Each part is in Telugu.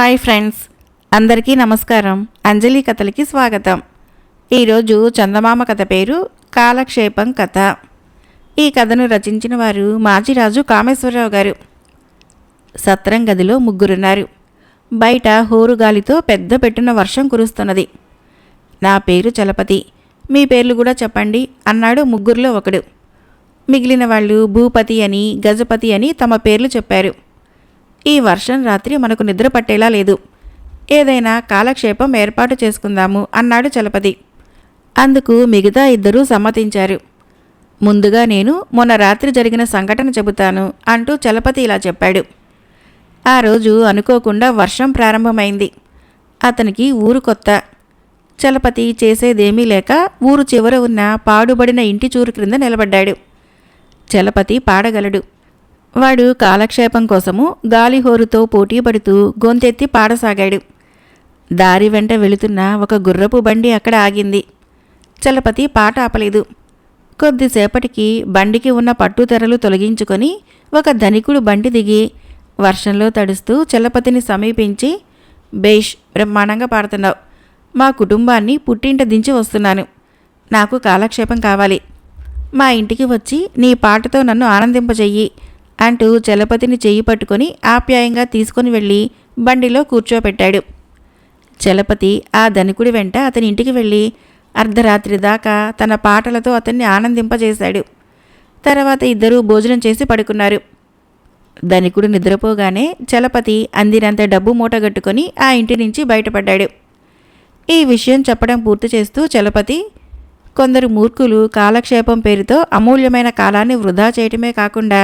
Hi friends. అందరికీ నమస్కారం. అంజలి కథలకి స్వాగతం. ఈరోజు చందమామ కథ పేరు కాలక్షేపం కథ. ఈ కథను రచించిన వారు మాజీరాజు కామేశ్వరరావు గారు. సత్రం గదిలో ముగ్గురున్నారు. బయట హోరుగాలితో పెద్ద పెట్టున వర్షం కురుస్తున్నది. నా పేరు చలపతి. మీ పేర్లు కూడా చెప్పండి అన్నాడు ముగ్గురిలో ఒకడు. మిగిలిన వాళ్ళు భూపతి అని గజపతి అని తమ పేర్లు చెప్పారు. ఈ వర్షం రాత్రి మనకు నిద్ర పట్టేలా లేదు. ఏదైనా కాలక్షేపం ఏర్పాటు చేసుకుందాము అన్నాడు చలపతి. అందుకు మిగతా ఇద్దరూ సమ్మతించారు. ముందుగా నేను మొన్న రాత్రి జరిగిన సంఘటన చెబుతాను అంటూ చలపతి ఇలా చెప్పాడు. ఆ రోజు అనుకోకుండా వర్షం ప్రారంభమైంది. అతనికి ఊరు కొత్త. చలపతి చేసేదేమీ లేక ఊరు చివర ఉన్న పాడుబడిన ఇంటి చూరు క్రింద నిలబడ్డాడు. చలపతి పాడగలడు. వాడు కాలక్షేపం కోసము గాలిహోరుతో పోటీపడుతూ గొంతెత్తి పాడసాగాడు. దారి వెంట వెళుతున్న ఒక గుర్రపు బండి అక్కడ ఆగింది. చలపతి పాట ఆపలేదు. కొద్దిసేపటికి బండికి ఉన్న పట్టుతెరలు తొలగించుకొని ఒక ధనికుడు బండి దిగి వర్షంలో తడుస్తూ చలపతిని సమీపించి బేష్ బ్రహ్మాండంగా పాడుతున్నావు. మా కుటుంబాన్ని పుట్టింట దించి వస్తున్నాను. నాకు కాలక్షేపం కావాలి. మా ఇంటికి వచ్చి నీ పాటతో నన్ను ఆనందింపజెయ్యి. అంటూ చలపతిని చెయ్యి పట్టుకొని ఆప్యాయంగా తీసుకొని వెళ్ళి బండిలో కూర్చోపెట్టాడు. చలపతి ఆ ధనికుడి వెంట అతని ఇంటికి వెళ్ళి అర్ధరాత్రి దాకా తన పాటలతో అతన్ని ఆనందింపజేశాడు. తర్వాత ఇద్దరూ భోజనం చేసి పడుకున్నారు. ధనికుడు నిద్రపోగానే చలపతి అందినంత డబ్బు మూటగట్టుకొని ఆ ఇంటి నుంచి బయటపడ్డాడు. ఈ విషయం చెప్పడం పూర్తి చేస్తూ చలపతి కొందరు మూర్ఖులు కాలక్షేపం పేరుతో అమూల్యమైన కాలాన్ని వృధా చేయటమే కాకుండా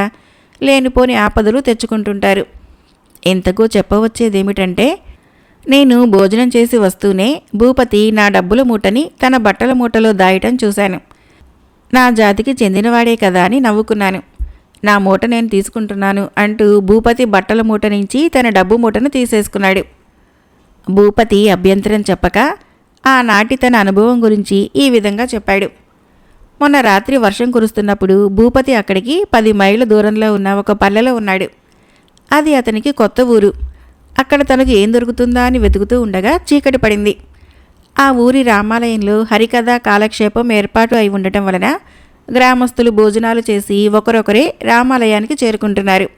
లేనిపోని ఆపదలు తెచ్చుకుంటుంటారు. ఇంతకు చెప్పవచ్చేదేమిటంటే నేను భోజనం చేసి వస్తూనే భూపతి నా డబ్బుల మూటని తన బట్టల మూటలో దాయటం చూశాను. నా జాతికి చెందినవాడే కదా అని నవ్వుకున్నాను. నా మూట నేను తీసుకుంటున్నాను అంటూ భూపతి బట్టల మూట నుంచి తన డబ్బు మూటను తీసేసుకున్నాడు. భూపతి అభ్యంతరం చెప్పక ఆనాటి తన అనుభవం గురించి ఈ విధంగా చెప్పాడు. మొన్న రాత్రి వర్షం కురుస్తున్నప్పుడు భూపతి అక్కడికి పది మైళ్ళ దూరంలో ఉన్న ఒక పల్లెలో ఉన్నాడు. అది అతనికి కొత్త ఊరు. అక్కడ తనకు ఏం దొరుకుతుందా అని వెతుకుతూ ఉండగా చీకటి పడింది. ఆ ఊరి రామాలయంలో హరికథ కాలక్షేపం ఏర్పాటు అయి ఉండటం వలన గ్రామస్తులు భోజనాలు చేసి ఒకరొకరే రామాలయానికి చేరుకుంటున్నారు.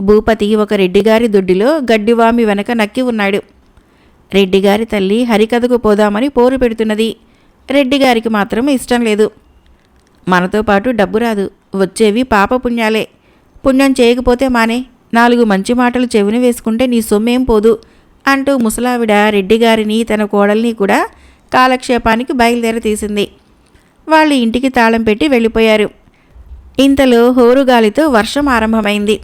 భూపతి ఒక రెడ్డిగారి దొడ్డిలో గడ్డివామి వెనక నక్కి ఉన్నాడు. రెడ్డిగారి తల్లి హరికథకు పోదామని పోరు పెడుతున్నది. రెడ్డిగారికి మాత్రం ఇష్టం లేదు. మనతో పాటు డబ్బు రాదు. వచ్చేవి పాపపుణ్యాలే పుణ్యం చేయకపోతే మానే. నాలుగు మంచి మాటలు చెవిని వేసుకుంటే నీ సొమ్మేం పోదు అంటూ ముసలావిడ రెడ్డిగారిని తన కోడల్ని కూడా కాలక్షేపానికి బయలుదేర తీసింది వాళ్ళు ఇంటికి తాళం పెట్టి వెళ్ళిపోయారు. ఇంతలో హోరుగాలితో వర్షం ఆరంభమైంది.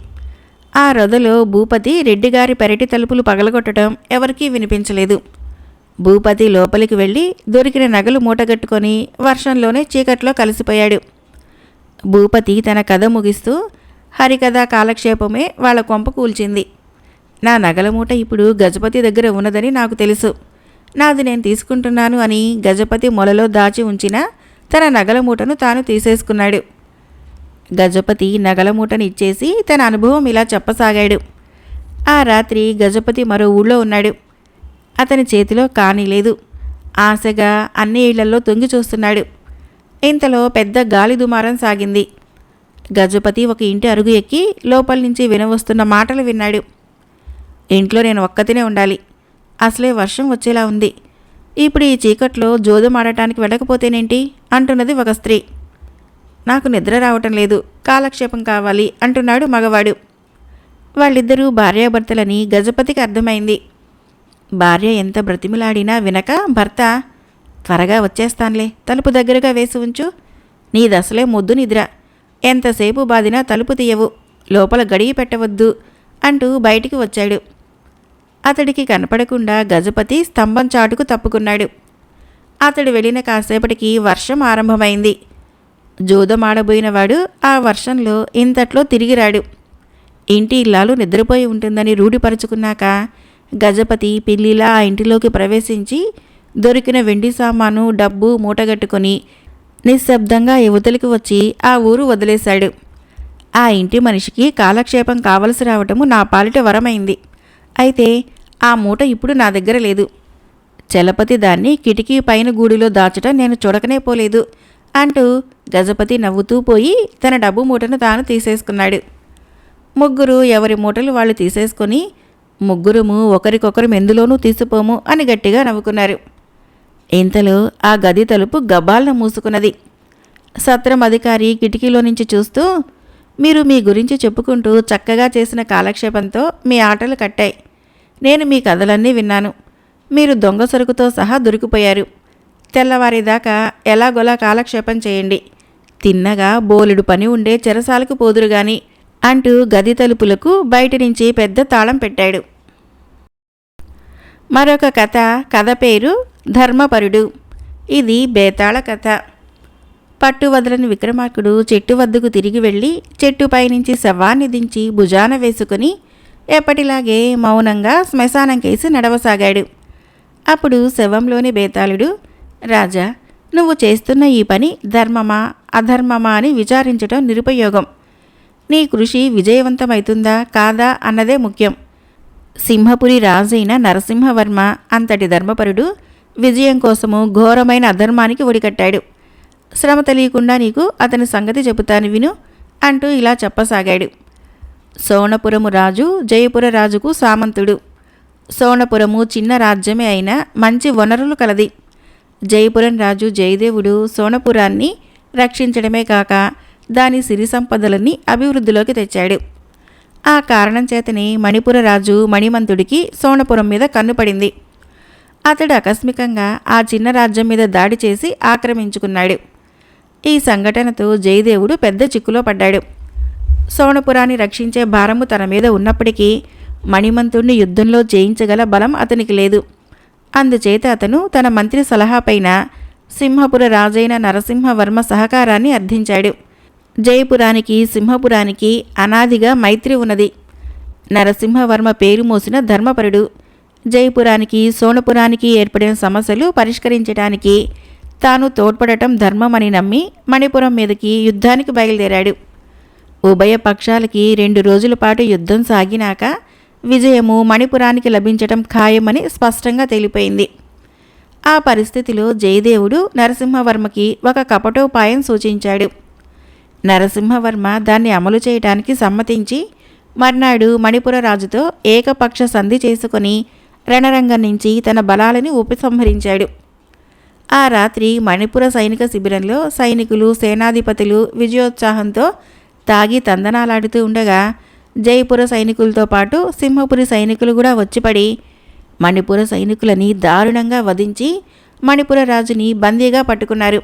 ఆ రొదలో భూపతి రెడ్డిగారి పెరటి తలుపులు పగలగొట్టడం ఎవరికీ వినిపించలేదు. భూపతి లోపలికి వెళ్ళి దొరికిన నగలు మూటగట్టుకొని వర్షంలోనే చీకట్లో కలిసిపోయాడు. భూపతి తన కథ ముగిస్తూ హరికథ కాలక్షేపమే వాళ్ళ కొంప కూల్చింది. నా నగల మూట ఇప్పుడు గజపతి దగ్గర ఉన్నదని నాకు తెలుసు. నాది నేను తీసుకుంటున్నాను అని గజపతి మొలలో దాచి ఉంచిన తన నగల మూటను తాను తీసేసుకున్నాడు. గజపతి నగల మూటను ఇచ్చేసి తన అనుభవం ఇలా చెప్పసాగాడు. ఆ రాత్రి గజపతి మరో ఊళ్ళో ఉన్నాడు. అతని చేతిలో కానీ లేదు. ఆశగా అన్ని ఇళ్ళలో తొంగి చూస్తున్నాడు. ఇంతలో పెద్ద గాలి దుమారం సాగింది. గజపతి ఒక ఇంటి అరుగు ఎక్కి లోపల నుంచి వినవస్తున్న మాటలు విన్నాడు. ఇంట్లో నేను ఒక్కతినే ఉండాలి. అసలే వర్షం వచ్చేలా ఉంది. ఇప్పుడు ఈ చీకట్లో జోదం వెళ్ళకపోతేనేంటి? అంటున్నది ఒక స్త్రీ. నాకు నిద్ర రావటం లేదు. కాలక్షేపం కావాలి అంటున్నాడు మగవాడు. వాళ్ళిద్దరూ భార్యాభర్తలని గజపతికి అర్థమైంది. భార్య ఎంత బ్రతిమిలాడినా వినక భర్త త్వరగా వచ్చేస్తానులే తలుపు దగ్గరగా వేసి ఉంచు. నీ దశలే మొద్దు నిద్ర. ఎంతసేపు బాదినా తలుపు తీయవు లోపల గడియ పెట్టవద్దు అంటూ బయటికి వచ్చాడు. అతడికి కనపడకుండా గజపతి స్తంభం చాటుకు తప్పుకున్నాడు. అతడు వెళ్ళిన కాసేపటికి వర్షం ఆరంభమైంది. జూదమాడబోయినవాడు ఆ వర్షంలో ఇంతట్లో తిరిగిరాడు ఇంటి ఇల్లాలు నిద్రపోయి ఉంటుందని రూఢిపరుచుకున్నాక గజపతి పిల్లిలా ఆ ఇంటిలోకి ప్రవేశించి దొరికిన వెండి సామాను డబ్బు మూటగట్టుకొని నిశ్శబ్దంగా యువతలికి వచ్చి ఆ ఊరు వదిలేశాడు. ఆ ఇంటి మనిషికి కాలక్షేపం కావలసి రావటము నా పాలిట వరమైంది. అయితే ఆ మూట ఇప్పుడు నా దగ్గర లేదు. చలపతి దాన్ని కిటికీ పైన గూడిలో దాచటం నేను చూడకనే పోలేదు అంటూ గజపతి నవ్వుతూ పోయి తన డబ్బు మూటను తాను తీసేసుకున్నాడు. ముగ్గురు ఎవరి మూటలు వాళ్ళు తీసేసుకొని ముగ్గురము ఒకరికొకరు ఎందులోనూ తీసిపోము అని గట్టిగా నవ్వుకున్నారు. ఇంతలో ఆ గది తలుపు గబ్బాలను మూసుకున్నది. సత్రం అధికారి కిటికీలో నుంచి చూస్తూ మీరు మీ గురించి చెప్పుకుంటూ చక్కగా చేసిన కాలక్షేపంతో మీ ఆటలు కట్టాయి. నేను మీ కథలన్నీ విన్నాను. మీరు దొంగ సరుకుతో సహా దొరికిపోయారు. తెల్లవారిదాకా ఎలాగోలా కాలక్షేపం చేయండి. తిన్నగా బోలెడు పని ఉండే చెరసాలకు పోదురు కానీ అంటూ గది తలుపులకు బయట నుంచి పెద్ద తాళం పెట్టాడు. మరొక కథ కథ పేరు ధర్మపరుడు. ఇది బేతాళ కథ. పట్టు వదలని విక్రమార్కుడు చెట్టు వద్దకు తిరిగి వెళ్ళి చెట్టుపై నుంచి శవాన్ని దించి భుజాన వేసుకుని ఎప్పటిలాగే మౌనంగా శ్మశానం కేసి నడవసాగాడు. అప్పుడు శవంలోని బేతాళుడు రాజా నువ్వు చేస్తున్న ఈ పని ధర్మమా అధర్మమా అని విచారించటం నిరుపయోగం. నీ కృషి విజయవంతమవుతుందా కాదా? అన్నదే ముఖ్యం. సింహపురి రాజైన నరసింహవర్మ అంతటి ధర్మపరుడు విజయం కోసము ఘోరమైన అధర్మానికి ఒడికట్టాడు. శ్రమ తెలియకుండా నీకు అతని సంగతి చెబుతాను విను అంటూ ఇలా చెప్పసాగాడు. సోనపురము రాజు జయపుర రాజుకు సామంతుడు. సోనపురము చిన్న రాజ్యమే అయినా మంచి వనరులు కలది. జయపురం రాజు జయదేవుడు సోనపురాన్ని రక్షించడమే కాక దాని సిరి సంపదలని అభివృద్ధిలోకి తెచ్చాడు. ఆ కారణం చేతనే మణిపుర రాజు మణిమంతుడికి సోనపురం మీద కన్నుపడింది అతడు ఆకస్మికంగా ఆ చిన్న రాజ్యం మీద దాడి చేసి ఆక్రమించుకున్నాడు. ఈ సంఘటనతో జయదేవుడు పెద్ద చిక్కులో పడ్డాడు. సోనపురాన్ని రక్షించే భారము తన మీద ఉన్నప్పటికీ మణిమంతుణ్ణి యుద్ధంలో జయించగల బలం అతనికి లేదు. అందుచేత అతను తన మంత్రి సలహాపైన సింహపుర రాజైన నరసింహవర్మ సహకారాన్ని అర్థించాడు. జయపురానికి సింహపురానికి అనాదిగా మైత్రి ఉన్నది. నరసింహవర్మ పేరు మోసిన ధర్మపరుడు. జయపురానికి సోనపురానికి ఏర్పడిన సమస్యలు పరిష్కరించడానికి తాను తోడ్పడటం ధర్మమని నమ్మి మణిపురం మీదకి యుద్ధానికి బయలుదేరాడు. ఉభయ పక్షాలకి రెండు రోజుల పాటు యుద్ధం సాగినాక విజయము మణిపురానికి లభించటం ఖాయమని స్పష్టంగా తెలిపోయింది. ఆ పరిస్థితిలో జయదేవుడు నరసింహవర్మకి ఒక కపటోపాయం సూచించాడు. నరసింహవర్మ దాన్ని అమలు చేయటానికి సమ్మతించి మర్నాడు మణిపుర రాజుతో ఏకపక్ష సంధి చేసుకుని రణరంగం నుంచి తన బలాలని ఉపసంహరించాడు. ఆ రాత్రి మణిపుర సైనిక శిబిరంలో సైనికులు సేనాధిపతులు విజయోత్సాహంతో తాగి తందనాలాడుతూ ఉండగా జైపుర సైనికులతో పాటు సింహపురి సైనికులు కూడా వచ్చిపడి మణిపుర సైనికులని దారుణంగా వధించి మణిపుర రాజుని బందీగా పట్టుకున్నారు.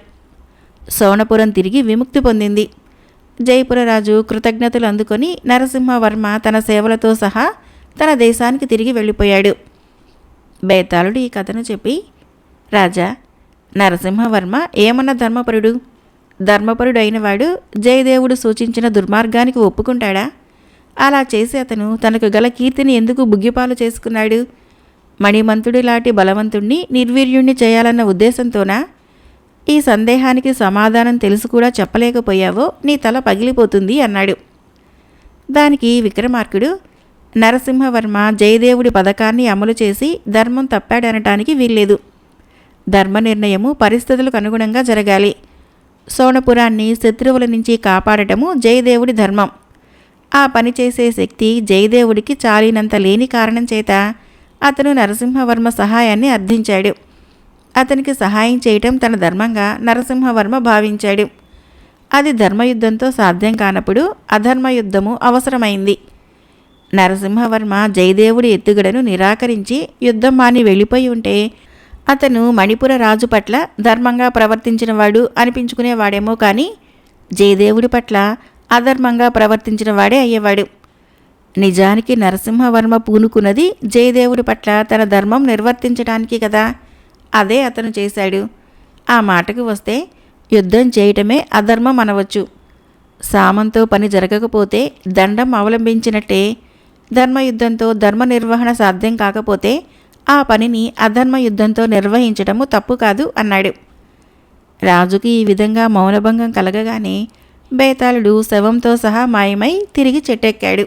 సోనపురం తిరిగి విముక్తి పొందింది. జయపురరాజు కృతజ్ఞతలు అందుకొని నరసింహవర్మ తన సేవలతో సహా తన దేశానికి తిరిగి వెళ్ళిపోయాడు. బేతాళుడు ఈ కథను చెప్పి రాజా నరసింహవర్మ ఏమన్న ధర్మపరుడు? ధర్మపరుడు అయినవాడు జయదేవుడు సూచించిన దుర్మార్గానికి ఒప్పుకుంటాడా? అలా చేసి అతను తనకు గల కీర్తిని ఎందుకు బుగ్గిపాలు చేసుకున్నాడు? మణిమంతుడి లాంటి బలవంతుణ్ణి నిర్వీర్యుణ్ణి చేయాలన్న ఉద్దేశంతోనా? ఈ సందేహానికి సమాధానం తెలుసు కూడా చెప్పలేకపోయావో నీ తల పగిలిపోతుంది అన్నాడు. దానికి విక్రమార్కుడు నరసింహవర్మ జయదేవుడి పథకాన్ని అమలు చేసి ధర్మం తప్పాడనటానికి వీల్లేదు. ధర్మ నిర్ణయము పరిస్థితులకు అనుగుణంగా జరగాలి. సోనపురాన్ని శత్రువుల నుంచి కాపాడటము జయదేవుడి ధర్మం. ఆ పని చేసే శక్తి జయదేవుడికి చాలినంత లేని కారణం చేత అతను నరసింహవర్మ సహాయాన్ని అర్థించాడు. అతనికి సహాయం చేయటం తన ధర్మంగా నరసింహవర్మ భావించాడు. అది ధర్మయుద్ధంతో సాధ్యం కానప్పుడు అధర్మ యుద్ధము అవసరమైంది. నరసింహవర్మ జయదేవుడి ఎత్తుగడను నిరాకరించి యుద్ధం మాని వెళ్ళిపోయి ఉంటే అతను మణిపుర రాజు పట్ల ధర్మంగా ప్రవర్తించినవాడు అనిపించుకునేవాడేమో కానీ జయదేవుడి పట్ల అధర్మంగా ప్రవర్తించినవాడే అయ్యేవాడు. నిజానికి నరసింహవర్మ పూనుకున్నది జయదేవుడి పట్ల తన ధర్మం నిర్వర్తించడానికి కదా. అదే అతను చేశాడు. ఆ మాటకు వస్తే యుద్ధం చేయటమే అధర్మం అనవచ్చు. సామంతో పని జరగకపోతే దండం అవలంబించినట్టే. ధర్మయుద్ధంతో ధర్మ నిర్వహణ సాధ్యం కాకపోతే ఆ పనిని అధర్మ యుద్ధంతో నిర్వహించటము తప్పు కాదు అన్నాడు. రాజుకి ఈ విధంగా మౌనభంగం కలగగానే బేతాళుడు శవంతో సహా మాయమై తిరిగి చెట్టెక్కాడు.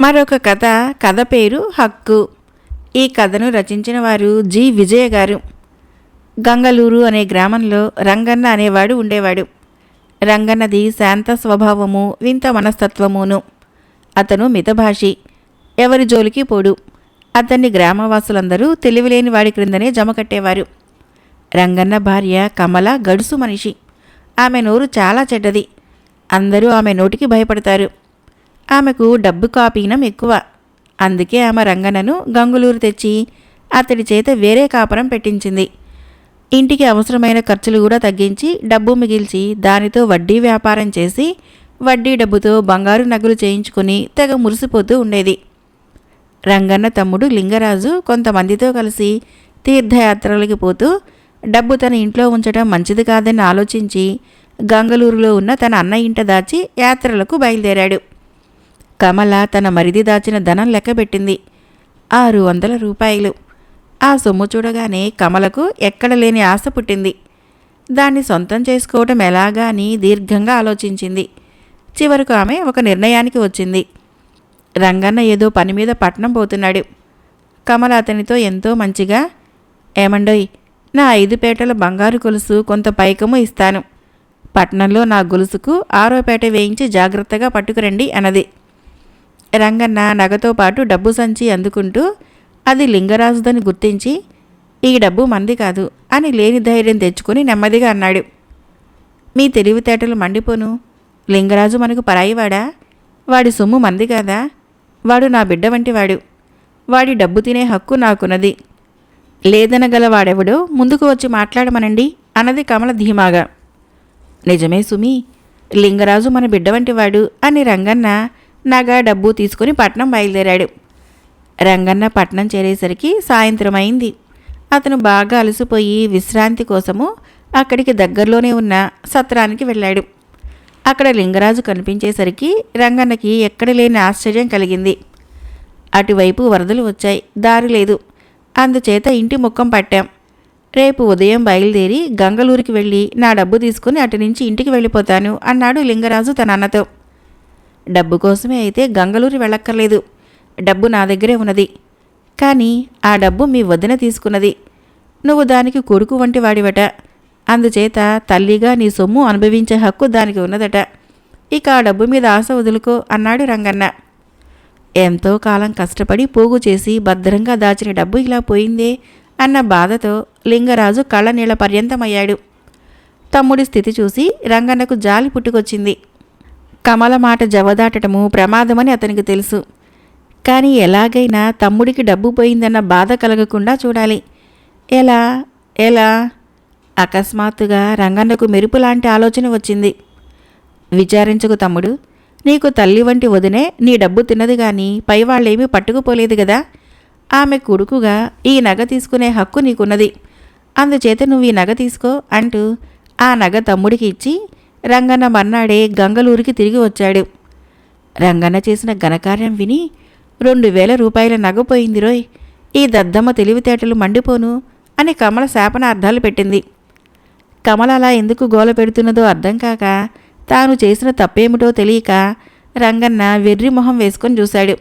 మరొక కథ కథ పేరు హక్కు. ఈ కథను రచించిన వారు జి. విజయ గారు. గంగలూరు అనే గ్రామంలో రంగన్న అనేవాడు ఉండేవాడు. రంగన్నది శాంత స్వభావము వింత మనస్తత్వమును. అతను మితభాషి. ఎవరి జోలికి పోడు. అతన్ని గ్రామవాసులందరూ తెలివిలేని వాడి క్రిందనే జమ కట్టేవారు. రంగన్న భార్య కమల గడుసు మనిషి. ఆమె నోరు చాలా చెడ్డది. అందరూ ఆమె నోటికి భయపడతారు. ఆమెకు డబ్బు కాపీనం ఎక్కువ. అందుకే ఆమె రంగన్నను గంగులూరు తెచ్చి అతడి చేత వేరే కాపురం పెట్టించింది. ఇంటికి అవసరమైన ఖర్చులు కూడా తగ్గించి డబ్బు మిగిల్చి దానితో వడ్డీ వ్యాపారం చేసి వడ్డీ డబ్బుతో బంగారు నగలు చేయించుకుని తెగ మురిసిపోతూ ఉండేది. రంగన్న తమ్ముడు లింగరాజు కొంతమందితో కలిసి తీర్థయాత్రలకి పోతూ డబ్బు తన ఇంట్లో ఉంచడం మంచిది కాదని ఆలోచించి గంగలూరులో ఉన్న తన అన్న ఇంట దాచి యాత్రలకు బయలుదేరాడు. కమల తన మరిది దాచిన ధనం లెక్కబెట్టింది. ఆరు వందల రూపాయలు. ఆ సొమ్ము చూడగానే కమలకు ఎక్కడ లేని ఆశ పుట్టింది. దాన్ని సొంతం చేసుకోవటం ఎలాగా అని దీర్ఘంగా ఆలోచించింది. చివరకు ఆమె ఒక నిర్ణయానికి వచ్చింది. రంగన్న ఏదో పని మీద పట్నం పోతున్నాడు. కమల అతనితో ఎంతో మంచిగా ఏమండోయ్ నా ఐదు పేటల బంగారు గొలుసు కొంత పైకము ఇస్తాను. పట్నంలో నా గొలుసుకు ఆరో పేట వేయించి జాగ్రత్తగా పట్టుకురండి అన్నది. రంగన్న నగతో పాటు డబ్బు సంచి అందుకుంటూ అది లింగరాజుదని గుర్తించి ఈ డబ్బు మంది కాదు అని లేని ధైర్యం తెచ్చుకుని నెమ్మదిగా అన్నాడు. మీ తెలివితేటలు మండిపోను. లింగరాజు మనకు పరాయివాడా? వాడి సొమ్ము మంది కాదా? వాడు నా బిడ్డ వంటివాడు వాడి. డబ్బు తినే హక్కు నాకున్నది. లేదనగల వాడెవడో ముందుకు వచ్చి మాట్లాడమనండి అన్నది కమల ధీమాగా. నిజమే సుమి లింగరాజు మన బిడ్డ వంటివాడు అని రంగన్న నగ డబ్బు తీసుకుని పట్నం బయలుదేరాడు. రంగన్న పట్నం చేరేసరికి సాయంత్రం అయింది అతను బాగా అలసిపోయి విశ్రాంతి కోసము అక్కడికి దగ్గరలోనే ఉన్న సత్రానికి వెళ్ళాడు. అక్కడ లింగరాజు కనిపించేసరికి రంగన్నకి ఎక్కడ లేని ఆశ్చర్యం కలిగింది. అటువైపు వరదలు వచ్చాయి. దారి లేదు. అందుచేత ఇంటి ముఖం పట్టాం. రేపు ఉదయం బయలుదేరి గంగలూరికి వెళ్ళి నా డబ్బు తీసుకుని అటు నుంచి ఇంటికి వెళ్ళిపోతాను అన్నాడు లింగరాజు తన అన్నతో. డబ్బు కోసమే అయితే గంగలూరు వెళ్ళక్కర్లేదు. డబ్బు నా దగ్గరే ఉన్నది. కానీ ఆ డబ్బు మీ వదిన తీసుకున్నది. నువ్వు దానికి కొడుకు వంటి వాడివట. అందుచేత తల్లిగా నీ సొమ్ము అనుభవించే హక్కు దానికి ఉన్నదట. ఇక ఆ డబ్బు మీద ఆశ వదులుకో అన్నాడు రంగన్న. ఎంతో కాలం కష్టపడి పోగు చేసి భద్రంగా దాచిన డబ్బు ఇలా పోయిందే అన్న బాధతో లింగరాజు కళ్ళనీళ్ళ పర్యంతమయ్యాడు. తమ్ముడి స్థితి చూసి రంగన్నకు జాలి పుట్టుకొచ్చింది. కమల మాట జవదాటటము ప్రమాదమని అతనికి తెలుసు. కానీ ఎలాగైనా తమ్ముడికి డబ్బు పోయిందన్న బాధ కలగకుండా చూడాలి. ఎలా? ఎలా? అకస్మాత్తుగా రంగన్నకు మెరుపు లాంటి ఆలోచన వచ్చింది. విచారించకు తమ్ముడు నీకు తల్లి వంటి వదినే నీ డబ్బు తిన్నది కానీ పైవాళ్ళేమీ పట్టుకుపోలేదు కదా ఆమె కొడుకుగా ఈ నగ తీసుకునే హక్కు నీకున్నది. అందుచేత నువ్వు ఈ నగ తీసుకో అంటూ ఆ నగ తమ్ముడికి ఇచ్చి రంగన్న మన్నాడే గంగలూరికి తిరిగి వచ్చాడు. రంగన్న చేసిన ఘనకార్యం విని రెండు వేల రూపాయల నగ పోయింది రోయ్. ఈ దద్దమ్మ తెలివితేటలు మండిపోను అని కమల శాపన అర్థాలు పెట్టింది. కమల అలా ఎందుకు గోల పెడుతున్నదో అర్థం కాక తాను చేసిన తప్పేమిటో తెలియక రంగన్న వెర్రి మొహం వేసుకొని చూశాడు.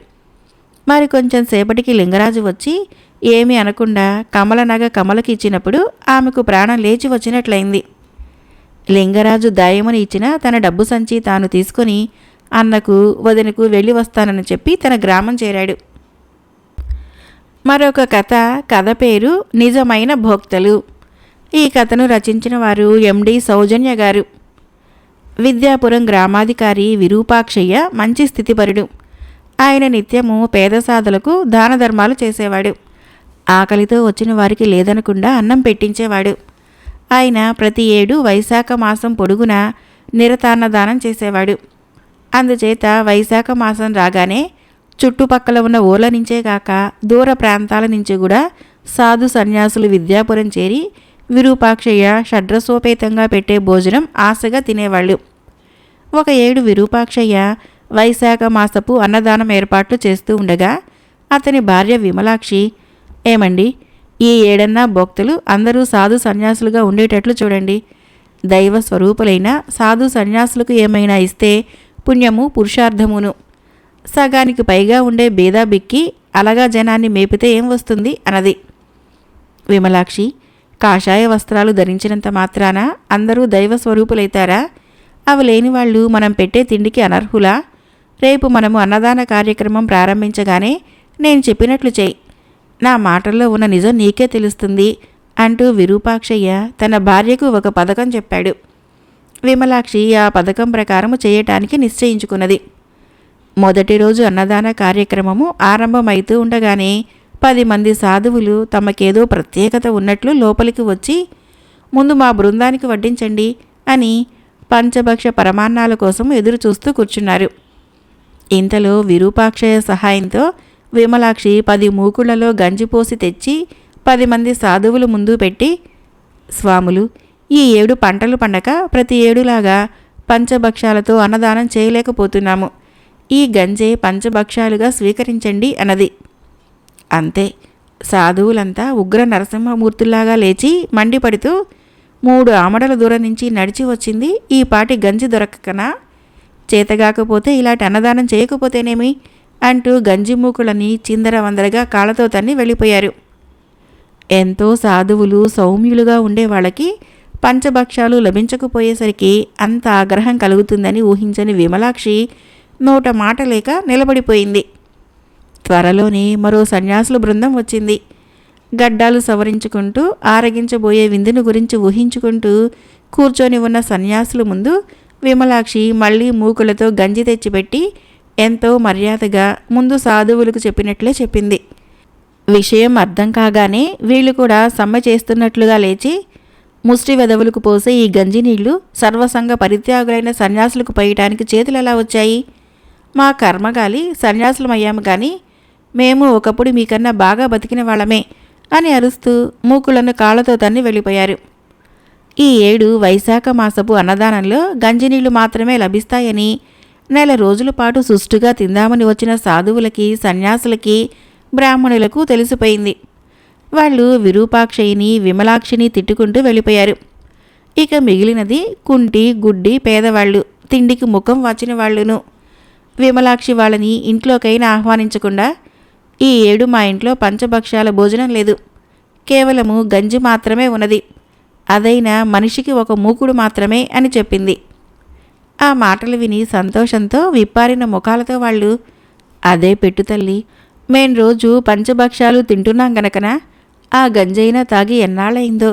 మరి కొంచెం సేపటికి లింగరాజు వచ్చి ఏమీ అనకుండా కమల నగ కమలకి ఇచ్చినప్పుడు ఆమెకు ప్రాణం లేచి వచ్చినట్లయింది. లింగరాజు దాయముని ఇచ్చిన తన డబ్బు సంచి తాను తీసుకొని అన్నకు వదినకు వెళ్ళి వస్తానని చెప్పి తన గ్రామం చేరాడు. మరొక కథ కథ పేరు నిజమైన భోక్తలు. ఈ కథను రచించిన వారు ఎండి సౌజన్య గారు. విద్యాపురం గ్రామాధికారి విరూపాక్షయ్య మంచి స్థితిపరుడు. ఆయన నిత్యము పేద సాధులకు దాన ధర్మాలు చేసేవాడు. ఆకలితో వచ్చిన వారికి లేదనకుండా అన్నం పెట్టించేవాడు. ఆయన ప్రతి ఏడు వైశాఖ మాసం పొడుగున నిరతాన్నదానం చేసేవాడు. అందుచేత వైశాఖ మాసం రాగానే చుట్టుపక్కల ఉన్న ఊర్ల నుంచే కాక దూర ప్రాంతాల నుంచి కూడా సాధు సన్యాసులు విద్యాపురం చేరి విరూపాక్షయ్య షడ్రసోపేతంగా పెట్టే భోజనం ఆశగా తినేవాళ్ళు. ఒక ఏడు విరూపాక్షయ్య వైశాఖ మాసపు అన్నదానం ఏర్పాట్లు చేస్తూ ఉండగా అతని భార్య విమలాక్షి ఏమండి ఈ ఏడన్నా భక్తులు అందరూ సాధు సన్యాసులుగా ఉండేటట్లు చూడండి. దైవ స్వరూపులైన సాధు సన్యాసులకు ఏమైనా ఇస్తే పుణ్యము పురుషార్థమును. సగానికి పైగా ఉండే బీదా బిక్కి అలగా జనాన్ని మేపితే ఏం వస్తుంది అన్నది. విమలాక్షి కాషాయ వస్త్రాలు ధరించినంత మాత్రాన అందరూ దైవ స్వరూపులైతారా? అవి లేని వాళ్ళు మనం పెట్టే తిండికి అనర్హులా? రేపు మనము అన్నదాన కార్యక్రమం ప్రారంభించగానే నేను చెప్పినట్లు చెయ్యి నా మాటల్లో ఉన్న నిజం నీకే తెలుస్తుంది అంటూ విరూపాక్షయ్య తన భార్యకు ఒక పథకం చెప్పాడు. విమలాక్షి ఆ పథకం ప్రకారం చేయటానికి నిశ్చయించుకున్నది. మొదటి రోజు అన్నదాన కార్యక్రమము ఆరంభమైతూ ఉండగానే పది మంది సాధువులు తమకేదో ప్రత్యేకత ఉన్నట్లు లోపలికి వచ్చి ముందు మా బృందానికి వడ్డించండి అని పంచభక్ష పరమాన్నాల కోసం ఎదురు చూస్తూ కూర్చున్నారు. ఇంతలో విరూపాక్షయ సహాయంతో విమలాక్షి పది మూకుళ్ళలో గంజిపోసి తెచ్చి పది మంది సాధువుల ముందు పెట్టి స్వాములు ఈ ఏడు పంటలు పండక ప్రతి ఏడులాగా పంచభక్షాలతో అన్నదానం చేయలేకపోతున్నాము. ఈ గంజే పంచభక్షాలుగా స్వీకరించండి అన్నది. అంతే. సాధువులంతా ఉగ్ర నరసింహమూర్తుల్లాగా లేచి మండిపడుతూ మూడు ఆమడల దూరం నుంచి నడిచి వచ్చింది ఈ పాటి గంజి దొరకకనా? చేతగాకపోతే ఇలాంటి అన్నదానం చేయకపోతేనేమి? అంటూ గంజి మూకులని చిందరవందరగా కాళ్ళతో తన్ని వెళ్ళిపోయారు. ఎంతో సాధువులు సౌమ్యులుగా ఉండే వాళ్ళకి పంచభక్షాలు లభించకపోయేసరికి అంత ఆగ్రహం కలుగుతుందని ఊహించని విమలాక్షి నోట మాట లేక నిలబడిపోయింది. త్వరలోనే మరో సన్యాసుల బృందం వచ్చింది. గడ్డాలు సవరించుకుంటూ ఆరగించబోయే విందును గురించి ఊహించుకుంటూ కూర్చొని ఉన్న సన్యాసుల ముందు విమలాక్షి మళ్ళీ మూకులతో గంజి తెచ్చిపెట్టి ఎంతో మర్యాదగా ముందు సాధువులకు చెప్పినట్లే చెప్పింది. విషయం అర్థం కాగానే వీళ్ళు కూడా సమ్మె చేస్తున్నట్లుగా లేచి ముష్టి వెదవులకు పోసే ఈ గంజి నీళ్ళు సర్వసంగ పరిత్యాగులైన సన్యాసులకు పోయటానికి చేతులు ఎలా వచ్చాయి? మా కర్మగాలి సన్యాసులమయ్యాము కానీ మేము ఒకప్పుడు మీకన్నా బాగా బతికిన వాళ్ళమే అని అరుస్తూ మూకులను కాళ్ళతో తన్ని వెళ్ళిపోయారు. ఈ ఏడు వైశాఖ మాసపు అన్నదానంలో గంజినీళ్ళు మాత్రమే లభిస్తాయని నెల రోజుల పాటు సుష్టుగా తిందామని వచ్చిన సాధువులకి సన్యాసులకి బ్రాహ్మణులకు తెలిసిపోయింది. వాళ్ళు విరూపాక్షయిని విమలాక్షిని తిట్టుకుంటూ వెళ్ళిపోయారు. ఇక మిగిలినది కుంటి గుడ్డి పేదవాళ్ళు తిండికి ముఖం వచ్చిన వాళ్ళును. విమలాక్షి వాళ్ళని ఇంట్లోకైనా ఆహ్వానించకుండా ఈ ఏడు మా ఇంట్లో పంచభక్షాల భోజనం లేదు. కేవలము గంజి మాత్రమే ఉన్నది. అదైనా మనిషికి ఒక మూకుడు మాత్రమే అని చెప్పింది. ఆ మాటలు విని సంతోషంతో విప్పారిన ముఖాలతో వాళ్ళు అదే పెట్టు తల్లి మేం రోజు పంచభక్షాలు తింటున్నాం గనకనా? ఆ గంజైనా తాగి ఎన్నాళ్ళయిందో?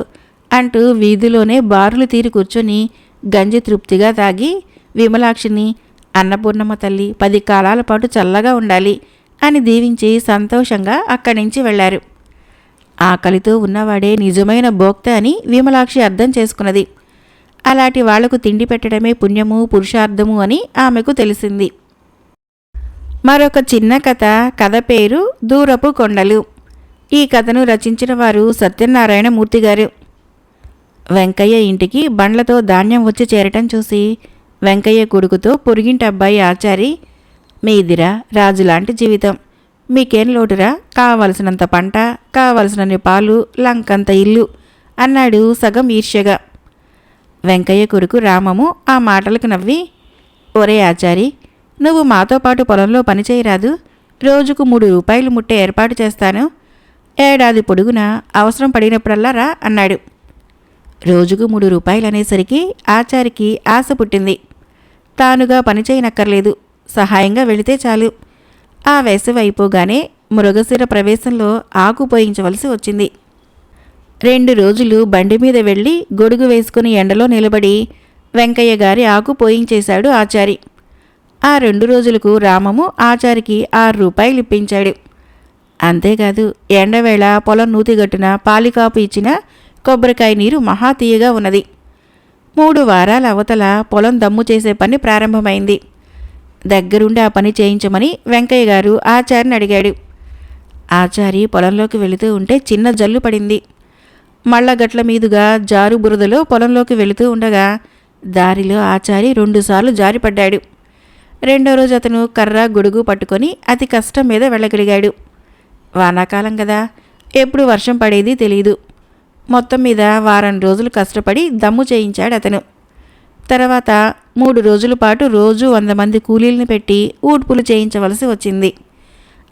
అంటూ వీధిలోనే బారులు తీరి కూర్చొని గంజి తృప్తిగా తాగి విమలాక్షిని అన్నపూర్ణమ్మ తల్లి పది కాలాల పాటు చల్లగా ఉండాలి అని దీవించి సంతోషంగా అక్కడి నుంచి వెళ్ళారు. ఆకలితో ఉన్నవాడే నిజమైన భోక్త అని విమలాక్షి అర్థం చేసుకున్నది. అలాంటి వాళ్ళకు తిండి పెట్టడమే పుణ్యము పురుషార్థము అని ఆమెకు తెలిసింది. మరొక చిన్న కథ కథ పేరు దూరపు కొండలు. ఈ కథను రచించిన వారు సత్యనారాయణ మూర్తి గారు. వెంకయ్య ఇంటికి బండ్లతో ధాన్యం వచ్చి చేరటం చూసి వెంకయ్య కొడుకుతో పొరిగింటబ్బాయి ఆచారి మీదిరా రాజులాంటి జీవితం. మీకేం లోటురా? కావలసినంత పంట కావలసినన్ని పాలు లంకంత ఇల్లు అన్నాడు సగం ఈర్ష్యగా. వెంకయ్య కొడుకు రామము ఆ మాటలకు నవ్వి ఒరే ఆచారి నువ్వు మాతో పాటు పొలంలో పనిచేయరాదు రోజుకు మూడు రూపాయలు ముట్టే ఏర్పాటు చేస్తాను. ఏడాది పొడుగునా అవసరం పడినప్పుడల్లా రా అన్నాడు. రోజుకు మూడు రూపాయలు అనేసరికి ఆచారికి ఆశ పుట్టింది. తానుగా పనిచేయనక్కర్లేదు సహాయంగా వెళితే చాలు. ఆ వేసవి అయిపోగానే మృగశిర ప్రవేశంలో ఆకు పోయించవలసి వచ్చింది. రెండు రోజులు బండి మీద వెళ్ళి గొడుగు వేసుకుని ఎండలో నిలబడి వెంకయ్య గారి ఆకు పోయించేశాడు ఆచారి. ఆ రెండు రోజులకు రామము ఆచారికి ఆరు రూపాయలు ఇప్పించాడు. అంతేకాదు ఎండవేళ పొలం నూతిగట్టున పాలికాపు ఇచ్చిన కొబ్బరికాయ నీరు మహా తీయగా ఉన్నది. మూడు వారాల అవతల పొలం దమ్ము చేసే పని ప్రారంభమైంది. దగ్గరుండి ఆ పని చేయించమని వెంకయ్య గారు ఆచారిని అడిగాడు. ఆచారి పొలంలోకి వెళుతూ ఉంటే చిన్న జల్లు పడింది. మళ్ళగట్ల మీదుగా జారు బురదలో పొలంలోకి వెళుతూ ఉండగా దారిలో ఆచారి రెండుసార్లు జారిపడ్డాడు రెండో రోజు అతను కర్ర గొడుగు పట్టుకొని అతి కష్టం మీద వెళ్ళగలిగాడు. వానాకాలం కదా ఎప్పుడు వర్షం పడేది తెలియదు మొత్తం మీద వారం రోజులు కష్టపడి దమ్ము చేయించాడు అతను. తర్వాత మూడు రోజుల పాటు రోజు వంద మంది కూలీలను పెట్టి ఊడ్పులు చేయించవలసి వచ్చింది.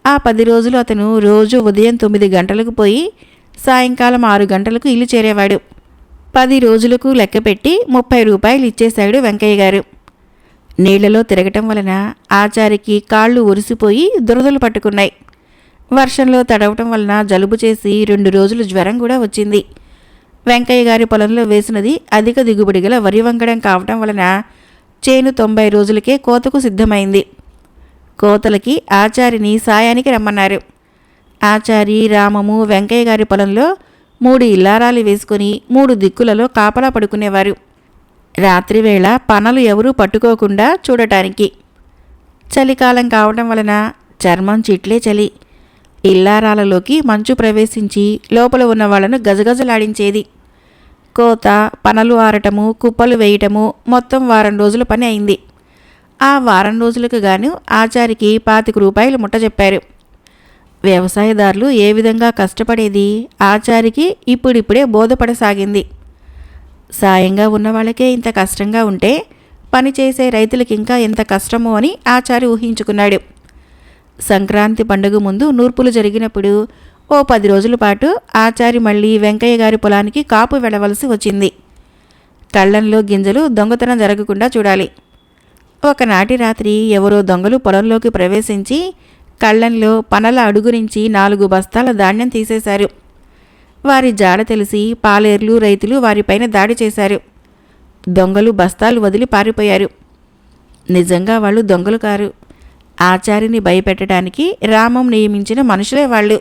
ఆ పది రోజులు అతను రోజు ఉదయం తొమ్మిది గంటలకు పోయి సాయంకాలం ఆరు గంటలకు ఇల్లు చేరేవాడు. పది రోజులకు లెక్కపెట్టి ముప్పై రూపాయలు ఇచ్చేశాడు వెంకయ్య గారు. నీళ్ళలో తిరగటం వలన ఆచారికి కాళ్ళు ఒరిసిపోయి దురదలు పట్టుకున్నాయి. వర్షంలో తడవటం వలన జలుబు చేసి రెండు రోజులు జ్వరం కూడా వచ్చింది. వెంకయ్య గారి పొలంలో వేసినది అధిక దిగుబడి గల వరి వంగడం కావటం వలన చేను తొంభై రోజులకే కోతకు సిద్ధమైంది. కోతలకి ఆచారిని సాయానికి రమ్మన్నారు. ఆచారి రామము వెంకయ్య గారి పొలంలో మూడు ఇల్లారాలు వేసుకుని మూడు దిక్కులలో కాపలా పడుకునేవారు. రాత్రివేళ పనలు ఎవరూ పట్టుకోకుండా చూడటానికి. చలికాలం కావడం వలన చర్మం చిట్లే చలి. ఇల్లారాలలోకి మంచు ప్రవేశించి లోపల ఉన్న వాళ్ళను గజగజలాడించేది. కోత పనలు ఆరటము కుప్పలు వేయటము మొత్తం వారం రోజుల పని అయింది. ఆ వారం రోజులకు గాను ఆచారికి పాతిక రూపాయలు ముట్ట చెప్పారు వ్యవసాయదారులు ఏ విధంగా కష్టపడేది? ఆచారికి ఇప్పుడిప్పుడే బోధపడసాగింది. సాయంగా ఉన్న వాళ్ళకే ఇంత కష్టంగా ఉంటే పని చేసే రైతులకి ఇంకా ఎంత కష్టమో అని ఆచారి ఊహించుకున్నాడు. సంక్రాంతి పండుగ ముందు నూర్పులు జరిగినప్పుడు ఓ పది రోజుల పాటు ఆచారి మళ్ళీ వెంకయ్య గారి పొలానికి కాపు వెళ్ళవలసి వచ్చింది. కళ్ళంలో గింజలు దొంగతనం జరగకుండా చూడాలి. ఒకనాటి రాత్రి ఎవరో దొంగలు పొలంలోకి ప్రవేశించి కళ్ళంలో పనల అడుగు నుంచి నాలుగు బస్తాల ధాన్యం తీసేశారు. వారి జాడ తెలిసి పాలేర్లు రైతులు వారిపైన దాడి చేశారు. దొంగలు బస్తాలు వదిలి పారిపోయారు. నిజంగా వాళ్ళు దొంగలు కారు. ఆచారిని భయపెట్టడానికి రామం నియమించిన మనుషులే వాళ్ళు.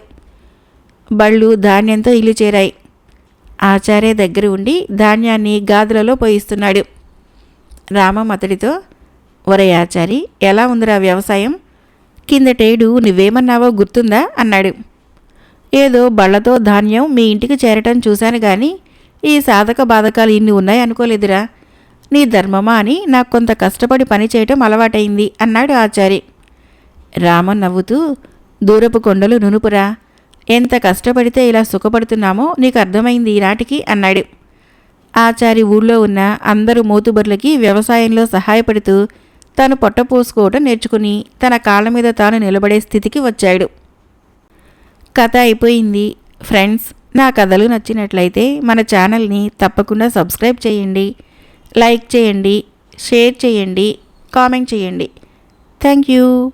బళ్ళు ధాన్యంతో ఇల్లు చేరాయి. ఆచార్య దగ్గర ఉండి ధాన్యాన్ని గాదులలో పోయిస్తున్నాడు. రామం అతడితో ఒరే ఆచారి ఎలా ఉందిరా వ్యవసాయం? కిందటేడు నువ్వేమన్నావో గుర్తుందా? అన్నాడు. ఏదో బళ్ళతో ధాన్యం మీ ఇంటికి చేరటం చూశాను గాని ఈ సాధక బాధకాలు ఇన్ని ఉన్నాయి అనుకోలేదురా. నీ ధర్మమా అని నాకు కొంత కష్టపడి పని చేయటం అలవాటైంది అన్నాడు ఆచారి. రామన్ నవ్వుతూ దూరపు కొండలు నునుపురా. ఎంత కష్టపడితే ఇలా సుఖపడుతున్నామో నీకు అర్థమైంది ఈనాటికి అన్నాడు. ఆచారి ఊళ్ళో ఉన్న అందరూ మోతుబర్లకి వ్యవసాయంలో సహాయపడుతూ తను పొట్టపోసుకోవటం నేర్చుకుని తన కాళ్ళ మీద తాను నిలబడే స్థితికి వచ్చాడు. కథ అయిపోయింది. ఫ్రెండ్స్ నా కథలు నచ్చినట్లయితే మన ఛానల్ని తప్పకుండా సబ్స్క్రైబ్ చేయండి. లైక్ చేయండి షేర్ చేయండి కామెంట్ చేయండి. Thank you.